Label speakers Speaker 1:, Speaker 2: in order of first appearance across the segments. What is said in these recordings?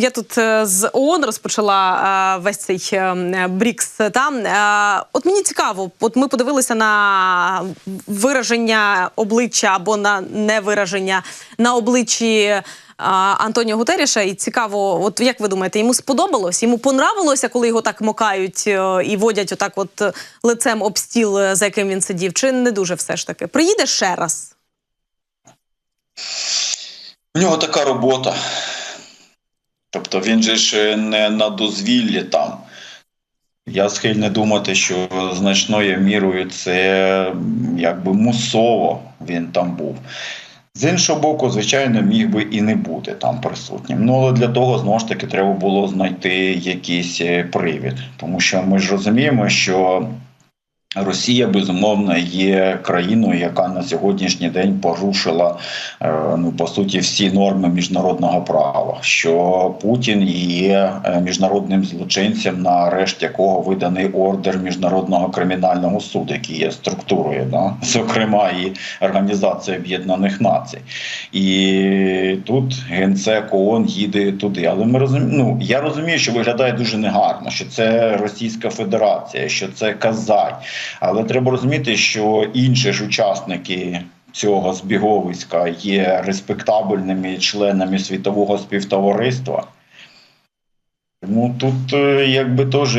Speaker 1: я тут е, з ООН розпочала е, весь цей е, Брікс. Там от мені цікаво, от ми подивилися на вираження обличчя або на невираження на обличчі. Антоніо Гутеріша, і цікаво, от як ви думаєте, йому сподобалось? Йому понравилося, коли його так мокають і водять отак, от лицем об стіл, за яким він сидів? Чи не дуже все ж таки? Приїде ще раз?
Speaker 2: У нього така робота. Тобто він же ж не на дозвіллі там. Я схильний думати, що значною мірою це якби мусово він там був. З іншого боку, звичайно, міг би і не бути там присутнім. Ну але для того знову ж таки треба було знайти якийсь е, привід, тому що ми ж розуміємо, що Росія безумовно є країною, яка на сьогоднішній день порушила е, ну по суті всі норми міжнародного права. Що Путін є е, міжнародним злочинцем, на арешт якого виданий ордер міжнародного кримінального суду, який є структурою, да? зокрема і Організація Об'єднаних Націй. І тут генсек ООН їде туди. Але ми розуміємо, ну я розумію, що виглядає дуже негарно, що це Російська Федерація, що це Казань. Але треба розуміти, що інші ж учасники цього збіговиська є респектабельними членами світового співтовариства. Тому тут е, якби теж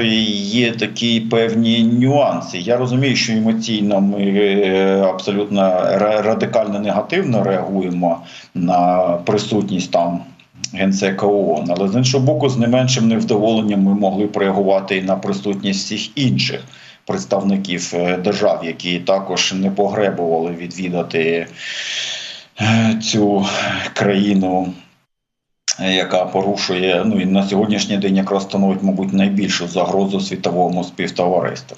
Speaker 2: є такі певні нюанси. Я розумію, що емоційно ми е, абсолютно ра- радикально негативно реагуємо на присутність там генсека ООН, але з іншого боку, з не меншим невдоволенням ми могли б реагувати і на присутність всіх інших представників е, держав, які також не погребували відвідати е, цю країну. Яка порушує ну і на сьогоднішній день якраз становить, мабуть, найбільшу загрозу світовому співтовариству.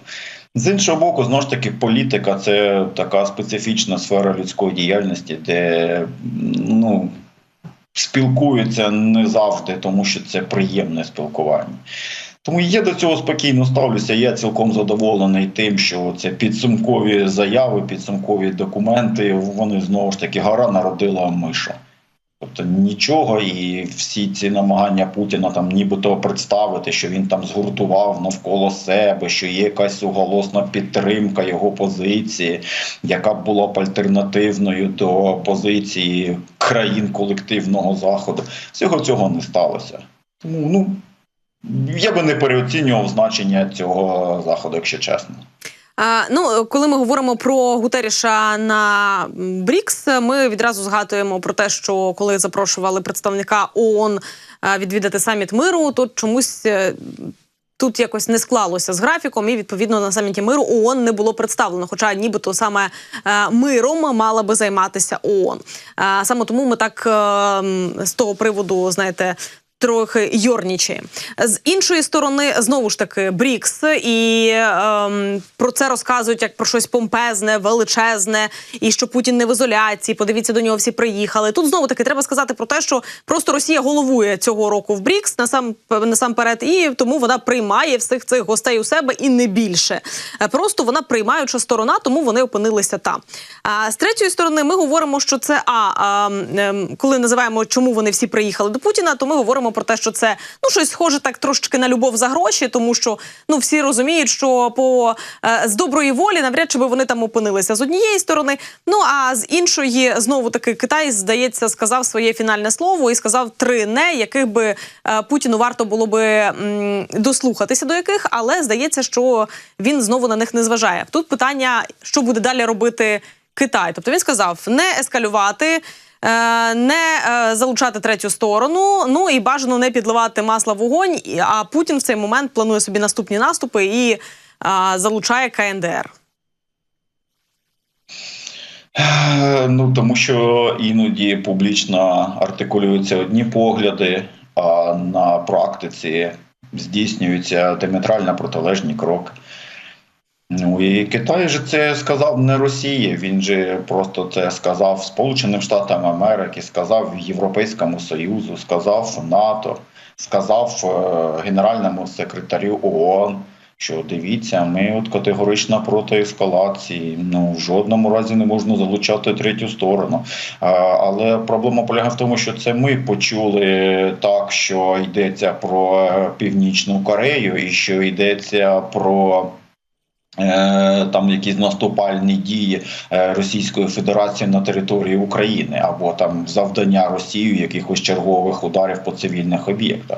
Speaker 2: З іншого боку, знову ж таки, політика це така специфічна сфера людської діяльності, де ну, спілкуються не завжди, тому що це приємне спілкування. Тому я до цього спокійно ставлюся. Я цілком задоволений тим, що це підсумкові заяви, підсумкові документи. Вони знову ж таки гора народила мишу. Тобто нічого, і всі ці намагання Путіна там нібито представити, що він там згуртував навколо себе, що є якась уголосна підтримка його позиції, яка була б альтернативною до позиції країн колективного заходу. Всього цього не сталося. Тому ну я би не переоцінював значення цього заходу, якщо чесно.
Speaker 1: А, ну, коли ми говоримо про Гутеріша на Брікс, ми відразу згадуємо про те, що коли запрошували представника ООН відвідати саміт миру, то чомусь. е, Тут якось не склалося з графіком, і відповідно на саміті миру ООН не було представлено. Хоча нібито саме е, миром мала би займатися ООН. Е, саме тому ми так е, з того приводу, знаєте, трохи йорнічає. З іншої сторони, знову ж таки, Брікс, і ем, про це розказують як про щось помпезне, величезне, і що Путін не в ізоляції. Подивіться, до нього всі приїхали. Тут знову таки треба сказати про те, що просто Росія головує цього року в Брікс насам насамперед, і тому вона приймає всіх цих гостей у себе і не більше. Е, Просто вона приймаюча сторона, тому вони опинилися там. А з третьої сторони, ми говоримо, що це а, а ем, коли називаємо, чому вони всі приїхали до Путіна, то ми говоримо про те, що це ну щось схоже так трошечки на любов за гроші, тому що ну всі розуміють, що по е, з доброї волі навряд чи би вони там опинилися з однієї сторони. Ну а з іншої знову таки Китай здається сказав своє фінальне слово і сказав три не, яких би е, Путіну варто було би дослухатися до яких, але здається, що він знову на них не зважає. Тут питання, що буде далі робити Китай. Тобто він сказав не ескалювати. Е, Не е, залучати третю сторону, ну і бажано не підливати масла вогонь. А Путін в цей момент планує собі наступні наступи і е, залучає КНДР.
Speaker 2: Ну тому що іноді публічно артикулюються одні погляди, а на практиці здійснюються диаметрально протилежні кроки. Ну і Китай же це сказав не Росії, він же просто це сказав Сполученим Штатам Америки, сказав Європейському Союзу, сказав НАТО, сказав е, генеральному секретарю ООН. Що дивіться, ми от категорично проти ескалації. Ну в жодному разі не можна залучати третю сторону. А, але проблема полягає в тому, що це ми почули так, що йдеться про е, Північну Корею, і що йдеться про. Е, Там якісь наступальні дії е, Російської Федерації на території України або там завдання Росії якихось чергових ударів по цивільних об'єктах.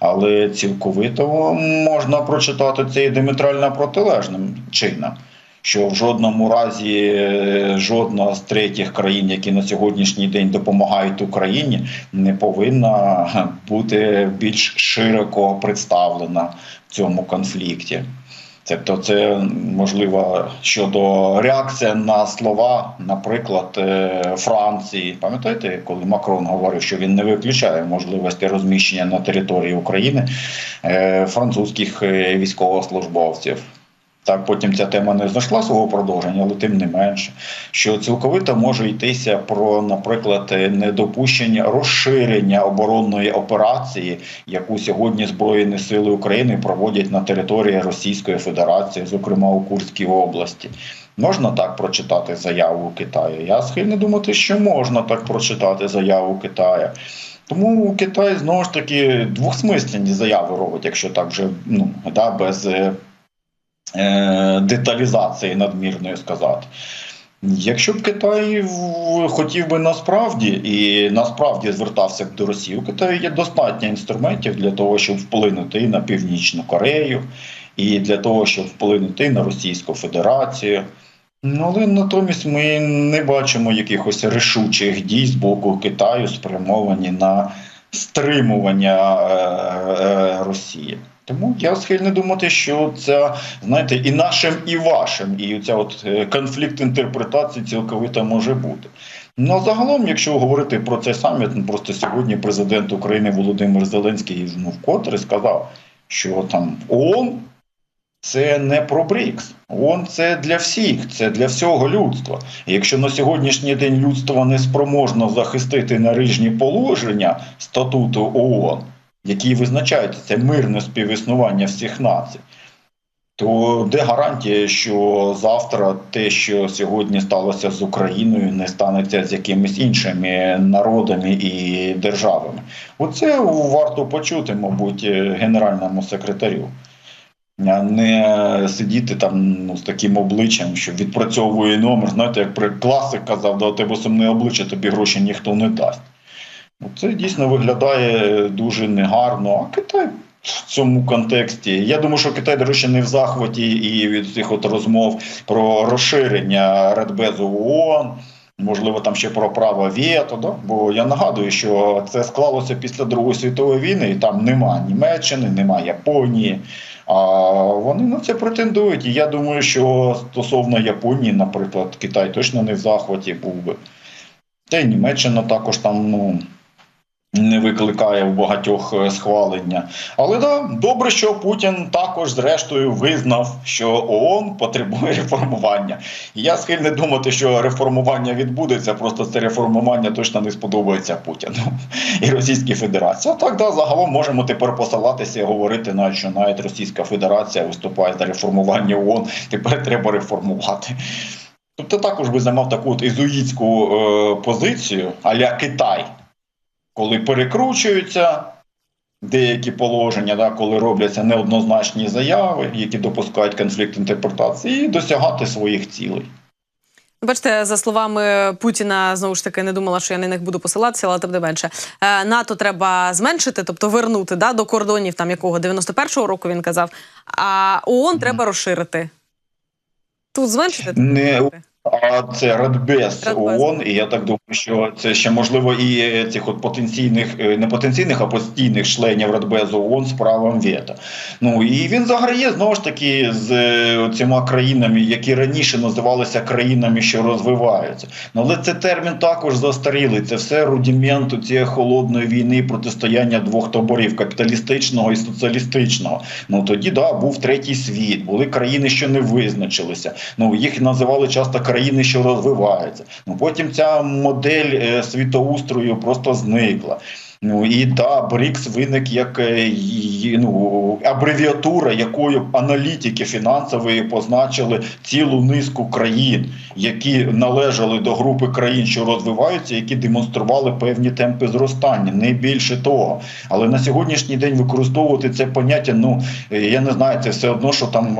Speaker 2: Але цілковито можна прочитати це і диаметрально протилежним чином. Що в жодному разі е, жодна з третіх країн, які на сьогоднішній день допомагають Україні, не повинна бути більш широко представлена в цьому конфлікті. Тобто, це можливо щодо реакції на слова, наприклад, е, Франції. Пам'ятаєте, коли Макрон говорив, що він не виключає можливості розміщення на території України е, французьких е, військовослужбовців. Так, потім ця тема не знайшла свого продовження, але тим не менше, що цілковито може йтися про, наприклад, недопущення розширення оборонної операції, яку сьогодні Збройні Сили України проводять на території Російської Федерації, зокрема у Курській області. Можна так прочитати заяву Китаю? Я схильний думати, що можна так прочитати заяву Китаю. Тому Китай знову ж таки двохсмисленні заяви робить, якщо так вже ну да, без е, деталізації надмірної сказати. Якщо б Китай хотів би насправді і насправді звертався б до Росії, у Китаю є достатньо інструментів для того, щоб вплинути на Північну Корею, і для того, щоб вплинути на Російську Федерацію. Ну, але натомість ми не бачимо якихось рішучих дій з боку Китаю, спрямовані на стримування е, е, Росії. Тому я схильний думати, що це знаєте, і нашим, і вашим, і ця от е, конфлікт інтерпретацій цілковито може бути. Ну загалом, якщо говорити про цей саміт, ну просто сьогодні президент України Володимир Зеленський ну, вкотре сказав, що там ООН це не про БРІКС. ООН це для всіх, це для всього людства. І якщо на сьогоднішній день людство не спроможно захистити наріжні положення статуту ООН, які визначають це мирне співіснування всіх націй, то де гарантія, що завтра те, що сьогодні сталося з Україною, не станеться з якимись іншими народами і державами? Оце варто почути, мабуть, генеральному секретарю. А не сидіти там ну, з таким обличчям, що відпрацьовує номер. Знаєте, як класик казав, да у тебе сумне обличчя, тобі гроші ніхто не дасть. Ну, Це дійсно виглядає дуже негарно. А Китай в цьому контексті. Я думаю, що Китай, до речі, не в захваті і від цих от розмов про розширення Радбезу ООН. Можливо, там ще про право вето, да? бо я нагадую, що це склалося після Другої світової війни, і там нема Німеччини, нема Японії. А вони на це претендують. І я думаю, що стосовно Японії, наприклад, Китай точно не в захваті був би. Та й Німеччина також там ну, не викликає в багатьох е, схвалення. Але да, добре, що Путін також, зрештою, визнав, що ООН потребує реформування. І я схильний думати, що реформування відбудеться, просто це реформування точно не сподобається Путіну і Російській Федерації. Так, да, загалом можемо тепер посилатися і говорити, навіть, що навіть Російська Федерація виступає за реформування ООН, тепер треба реформувати. Тобто також би займав таку от ізуїтську е, позицію, а-ля Китай, коли перекручуються деякі положення, да, коли робляться неоднозначні заяви, які допускають конфлікт інтерпретації, і досягати своїх цілей.
Speaker 1: Бачите, за словами Путіна, знову ж таки не думала, що я на них буду посилатися, але тим не менше. Е, НАТО треба зменшити, тобто вернути да, до кордонів там якого 91-го року він казав. А ООН треба розширити. Тут зменшити
Speaker 2: Не? А це Радбез. ООН, і я так думаю, що це ще можливо і цих от потенційних, е, не потенційних, а постійних членів Радбезу ООН з правом вето. Ну і він заграє знову ж таки з е, цими країнами, які раніше називалися країнами, що розвиваються. Ну але це термін також застарілий. Це все рудимент цієї холодної війни, протистояння двох таборів капіталістичного і соціалістичного. Ну тоді да був третій світ, були країни, що не визначилися. Ну їх називали часто країни, що розвиваються. Ну потім ця модель е, світоустрою просто зникла. Ну і да, БРІКС виник як е, ну, абревіатура, якою аналітики фінансової позначили цілу низку країн, які належали до групи країн, що розвиваються, які демонстрували певні темпи зростання, не більше того. Але на сьогоднішній день використовувати це поняття, ну е, я не знаю, це все одно, що там.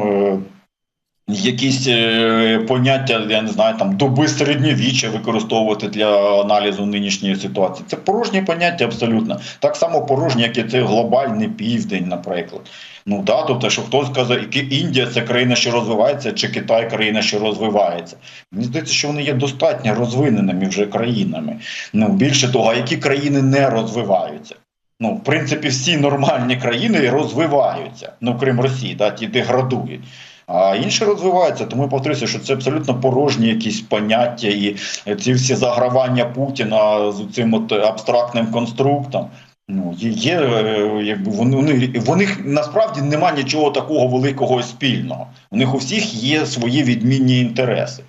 Speaker 2: Якісь е, поняття, я не знаю, там доби середньовіччя використовувати для аналізу нинішньої ситуації. Це порожні поняття абсолютно. Так само порожні, як і це глобальний південь, наприклад. Ну да, тобто, що хтось сказав, Індія це країна, що розвивається, чи Китай країна, що розвивається. Мені здається, що вони є достатньо розвиненими вже країнами. Ну більше того, а які країни не розвиваються? Ну, в принципі, всі нормальні країни розвиваються, ну крім Росії, да, ті деградують. А інші розвиваються, тому я повторюся, що це абсолютно порожні якісь поняття і ці всі загравання Путіна з цим от абстрактним конструктом. Ну є, е, якби вони, в них насправді нема нічого такого великого спільного. У них у всіх є свої відмінні інтереси.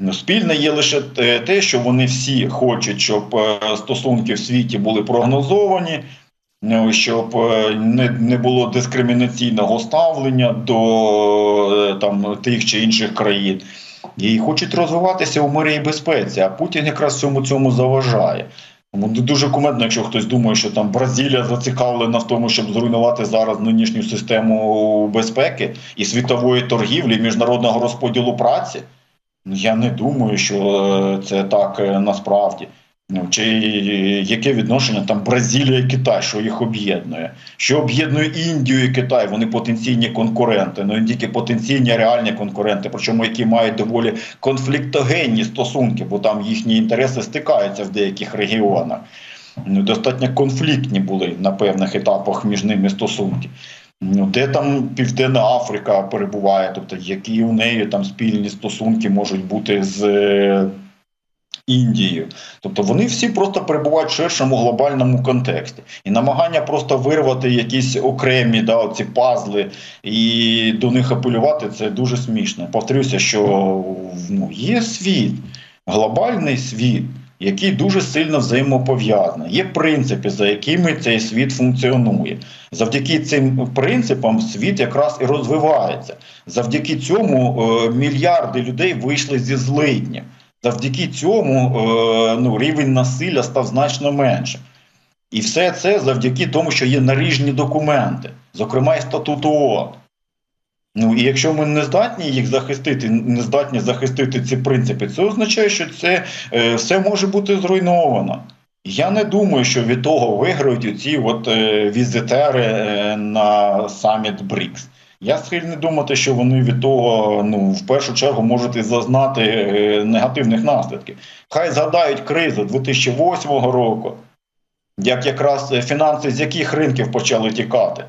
Speaker 2: Ну, Спільне є лише те- що вони всі хочуть, щоб е, стосунки в світі були прогнозовані, щоб е, не, не було дискримінаційного ставлення до е, там тих чи інших країн. І хочуть розвиватися у мирі і безпеці. А Путін якраз всьому цьому заважає. Тому дуже кумедно, якщо хтось думає, що там Бразилія зацікавлена в тому, щоб зруйнувати зараз нинішню систему безпеки і світової торгівлі, і міжнародного розподілу праці. Ну, Я не думаю, що е, це так насправді. Ну, чи яке відношення там Бразилія і Китай, що їх об'єднує? Що об'єднує Індію і Китай? Вони потенційні конкуренти, ну не тільки потенційні, реальні конкуренти, причому які мають доволі конфліктогенні стосунки, бо там їхні інтереси стикаються в деяких регіонах. Ну, достатньо конфліктні були на певних етапах між ними стосунки. Ну, де там Південна Африка перебуває, тобто які у неї там спільні стосунки можуть бути з Індією. Тобто вони всі просто перебувають в ширшому глобальному контексті. І намагання просто вирвати якісь окремі да, ці пазли і до них апелювати це дуже смішно. Повторюся, що ну, є світ, глобальний світ. Який дуже сильно взаємопов'язаний. Є принципи, за якими цей світ функціонує. Завдяки цим принципам світ якраз і розвивається. Завдяки цьому е, мільярди людей вийшли зі злидня. Завдяки цьому е, ну, рівень насилля став значно менше. І все це завдяки тому, що є наріжні документи, зокрема і статут ООН. Ну і якщо ми не здатні їх захистити, не здатні захистити ці принципи, це означає, що це е, все може бути зруйновано. Я не думаю, що від того виграють ці от е, візитери е, на саміт БРІКС. Я схильний думати, що вони від того ну, в першу чергу можуть зазнати е, негативних наслідків. Хай згадають кризу 2008 року, як якраз е, фінанси з яких ринків почали тікати.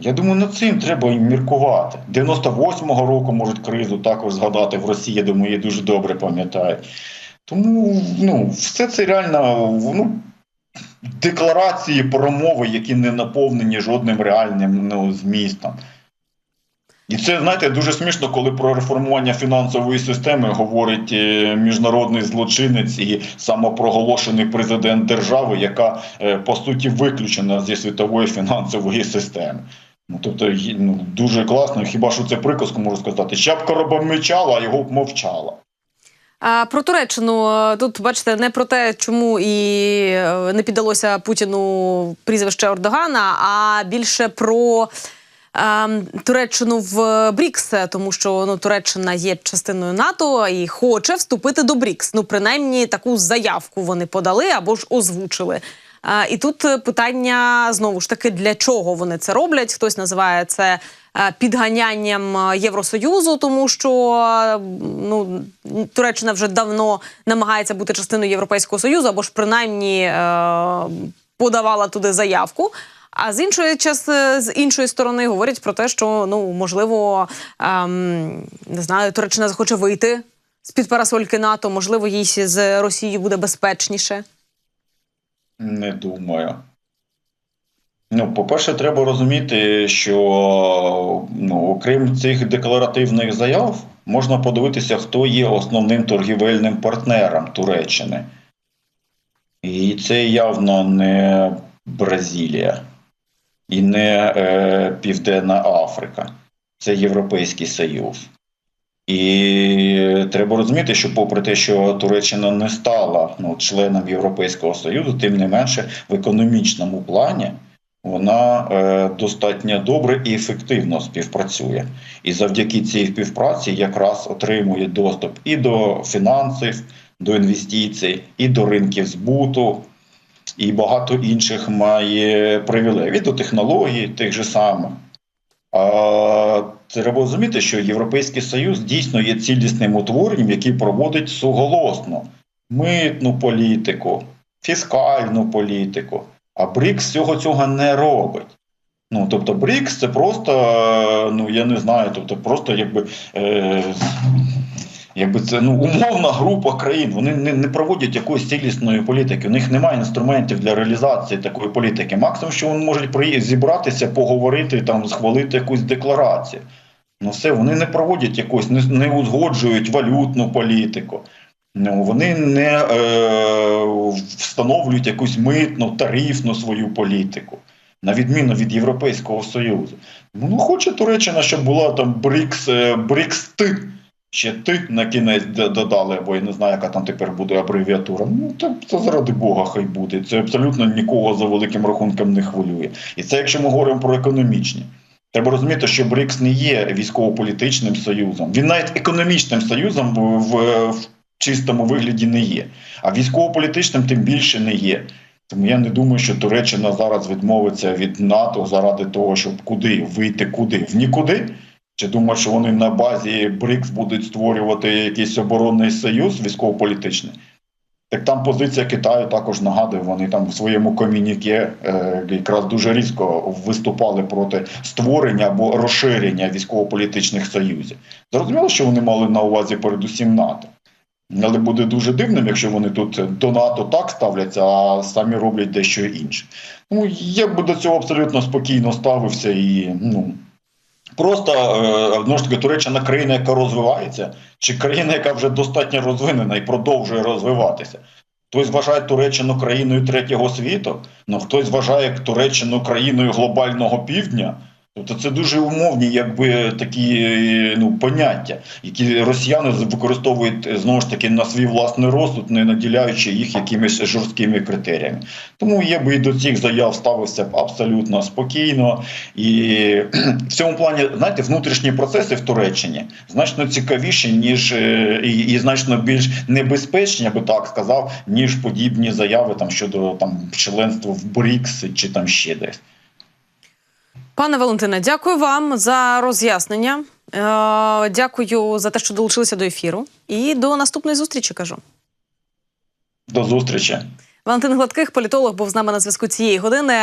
Speaker 2: Я думаю, над цим треба міркувати. 98-го року можуть кризу також згадати в Росії, я думаю, її дуже добре пам'ятають. Тому ну, все це реально ну, декларації, промови, які не наповнені жодним реальним ну, змістом. І це, знаєте, дуже смішно, коли про реформування фінансової системи говорить е, міжнародний злочинець і самопроголошений президент держави, яка е, по суті виключена зі світової фінансової системи. Ну, тобто, ну, дуже класно, хіба що це приказку можу сказати. Щапка робом а його б мовчала.
Speaker 1: А про Туреччину тут бачите не про те, чому і е, не піддалося Путіну прізвище Ердогана, а більше про. Туреччину в БРІКС, тому що ну Туреччина є частиною НАТО і хоче вступити до БРІКС. Ну, принаймні, таку заявку вони подали або ж озвучили. І тут е, питання знову ж таки, для чого вони це роблять? Хтось називає це е, підганянням е, Євросоюзу, тому що е, ну Туреччина вже давно намагається бути частиною Європейського союзу, або ж принаймні е, подавала туди заявку. А з іншої час, з іншої сторони говорять про те, що ну можливо ем, не знаю, Туреччина захоче вийти з під парасольки НАТО, можливо, їй з Росією буде безпечніше.
Speaker 2: Не думаю. Ну, по-перше, треба розуміти, що ну, окрім цих декларативних заяв, можна подивитися, хто є основним торгівельним партнером Туреччини. І це явно не Бразилія і не е, Південна Африка, це Європейський Союз. І треба розуміти, що попри те, що Туреччина не стала ну, членом Європейського Союзу, тим не менше в економічному плані вона е, достатньо добре і ефективно співпрацює. І завдяки цій співпраці якраз отримує доступ і до фінансів, до інвестицій, і до ринків збуту, і багато інших має привілеїв і до технологій тих же самих. А треба розуміти, що Європейський Союз дійсно є цілісним утворенням, який проводить суголосно митну політику, фіскальну політику. А БРІКС всього цього не робить. Ну, тобто, БРІКС це просто, ну я не знаю, тобто просто якби. Е, Якби це ну умовна група країн, вони не, не проводять якоїсь цілісної політики. У них немає інструментів для реалізації такої політики. Максимум, що вони можуть приї- зібратися, поговорити там, схвалити якусь декларацію. Ну все, вони не проводять якусь, не, не узгоджують валютну політику. Ну, вони не е, встановлюють якусь митну, тарифну свою політику, на відміну від Європейського Союзу. Ну, хоче Туреччина, щоб була там БРІКС, е, БРІКС-Т, ще ти на кінець додали, або я не знаю, яка там тепер буде абревіатура. Ну, це, це заради Бога хай буде. Це абсолютно нікого за великим рахунком не хвилює. І це якщо ми говоримо про економічні. Треба розуміти, що БРІКС не є військово-політичним союзом. Він навіть економічним союзом в, в чистому вигляді не є. А військово-політичним тим більше не є. Тому я не думаю, що Туреччина зараз відмовиться від НАТО заради того, щоб куди вийти, куди в нікуди. Чи думають, що вони на базі БРІКС будуть створювати якийсь оборонний союз військово-політичний? Так там позиція Китаю також нагадує, вони там в своєму комюніке е, якраз дуже різко виступали проти створення або розширення військово-політичних союзів. Зрозуміло, що вони мали на увазі передусім НАТО. Але буде дуже дивним, якщо вони тут до НАТО так ставляться, а самі роблять дещо інше. Ну я б до цього абсолютно спокійно ставився і ну. Просто е, знову ж таки Туреччина країна, яка розвивається, чи країна, яка вже достатньо розвинена і продовжує розвиватися. Хтось вважає Туреччину країною третього світу, ну хтось вважає Туреччину країною глобального півдня. Тобто це дуже умовні, якби такі е, ну, поняття, які росіяни використовують е, знову ж таки на свій власний розсуд, не наділяючи їх якимись жорсткими критеріями. Тому я би і до цих заяв ставився б абсолютно спокійно. І в цьому плані, знаєте, внутрішні процеси в Туреччині значно цікавіші, ніж е, і, і значно більш небезпечні, я би так сказав, ніж подібні заяви там щодо там членства в БРІКС чи там ще десь.
Speaker 1: Пане Валентине, дякую вам за роз'яснення. Е, дякую за те, що долучилися до ефіру. І до наступної зустрічі кажу.
Speaker 2: До зустрічі.
Speaker 1: Валентин Гладких, політолог, був з нами на зв'язку цієї години.